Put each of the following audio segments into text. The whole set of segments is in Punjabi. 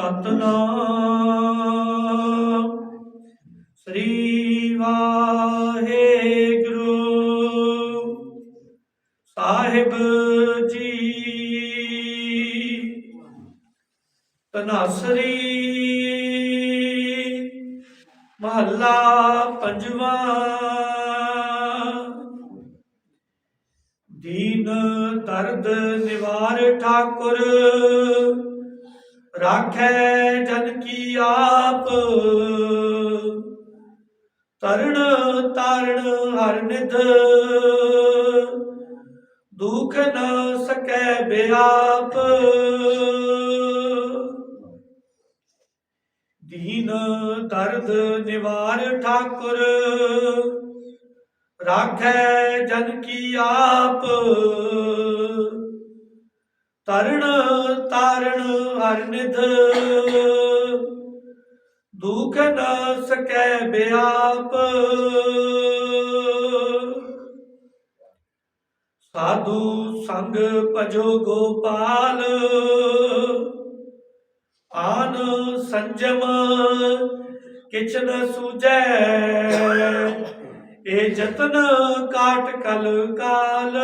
ਸਤਨਾਮ। ਸ੍ਰੀ ਵਾਹਿਗੁਰੂ। ਸਾਹਿਬ ਜੀ। ਤਨਾਸਰੀ ਮਹੱਲਾ ਪੰਜਵਾਂ। ਦੀਨ ਦਰਦ ਨਿਵਾਰ ਠਾਕੁਰ। ਰਾਖੈ ਜਨ ਕੀ ਆਪ। ਤਰਣ ਤਾਰਣ ਹਰ ਨਿਧ। ਦੁਖ ਨਾ ਸਕੈ ਬਿਆਪ। ਦੀਨ ਦਰਦ ਨਿਵਾਰ ਠਾਕੁਰ। ਰਾਖੈ ਜਨ ਕੀ ਆਪ। ਤਰਣ ਤਾਰਣ ਹਰ ਨਿਧ। ਦੁਖ ਨਾ ਸਕੈ ਬਿਆਪ। ਸਾਧੂ ਸੰਗ ਭਜੋ ਗੋਪਾਲ। ਆਨ ਸੰਜਮ ਕਿਛ ਨ ਸੂਜੈ ਇਹ ਜਤਨ ਕਾਟ ਕਲ ਕਾਲ।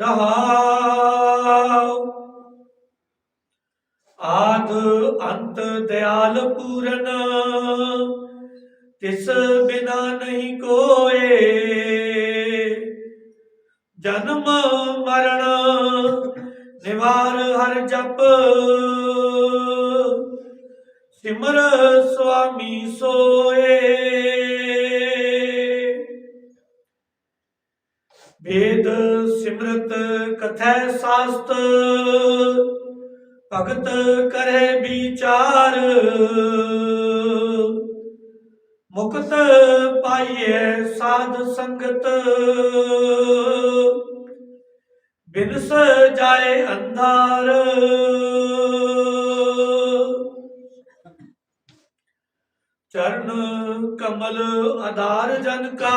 ਰਹਾਉ। ਆਦ ਅੰਤ ਦਿਆਲ ਪੂਰਨ, ਤਿਸ ਬਿਨਾ ਨਹੀਂ ਕੋਏ। ਜਨਮ ਮਰਨ, ਨਿਵਾਰ ਹਰ ਜਪ। ਸਿਮਰ ਸੁਆਮੀ ਸੋਏ। ਵੇਦ ਸਿਮਰਤ ਕਥੈ ਸਾਸਤ, ਭਗਤ ਕਰੇ ਵਿਚਾਰ। ਮੁਕਤ ਪਾਈਏ ਸਾਧ ਸੰਗਤ, ਬਿਨਸ ਜਾਏ ਅੰਧਾਰ। ਚਰਨ ਕਮਲ ਆਧਾਰ ਜਨ ਕਾ